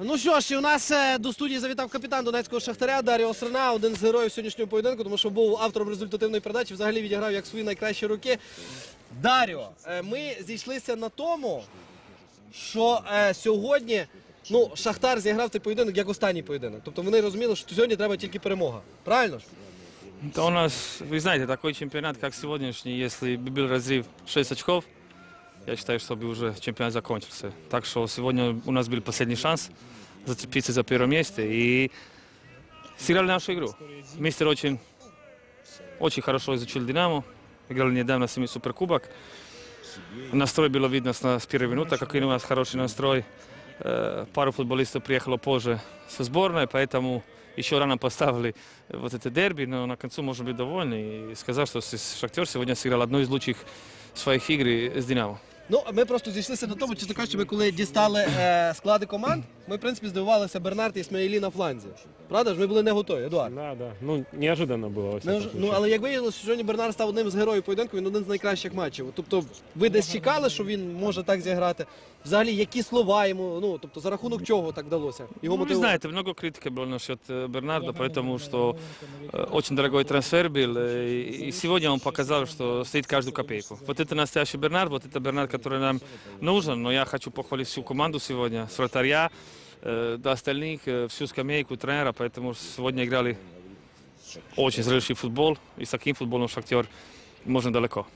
Ну що ж, і у нас е, до студії завітав капітан Донецького шахтаря Даріо Осрана, один з героїв сьогоднішнього поєдинку, тому що був автором результативної передачі, взагалі відіграв як свої найкращі роки. Даріо, е, ми зійшлися на тому, що е, сьогодні ну, Шахтар зіграв цей поєдинок як останній поєдинок. Тобто вони розуміли, що сьогодні треба тільки перемога. Правильно ж? Да у нас, вы знаете, такой чемпионат, как сегодняшний, если бы был разрыв 6 очков, я считаю, что бы уже чемпионат закончился. Так что сегодня у нас был последний шанс зацепиться за первое место и сыграли нашу игру. Мистер очень, очень хорошо изучил «Динамо», играли недавно с ними Суперкубок. Настрой было видно с, первой минуты, какой у нас хороший настрой. Э, Пару футболистов приехало позже со сборной, поэтому еще рано поставили вот это дерби, но на концу можно быть довольны и сказать, что Шахтер сегодня сыграл одну из лучших своих игр с Динамо. Ну, ми просто зійшлися на тому, чесно кажучи, ми коли дістали е, склади команд, ми, в принципі, здивувалися Бернард і Ісмаїлі на фланзі. Правда ж? Ми були не готові, Едуард. Да, да. Ну, неожиданно было. во Ну, всяком ж- ну, случае. але як виявилося, сьогодні Бернар став одним з героїв поєдинку, він один з найкращих матчів. Тобто, ви десь чекали, що він може так зіграти? Взагалі, які слова йому, ну тобто за рахунок чого так вдалося? Його Ну, вы мотивувати? знаете, много критики было насчет э, Бернарда, потому что э, очень дорогой трансфер был. э, И и сегодня он показал, что стоит каждую копейку. Вот это настоящий Бернард, вот это Бернард, который нам нужен. Но я хочу похвалить всю команду сегодня, с вратаря э, до остальных, э, всю скамейку тренера, поэтому сегодня играли очень зрелищный футбол. И с таким футболом Шахтер можно далеко.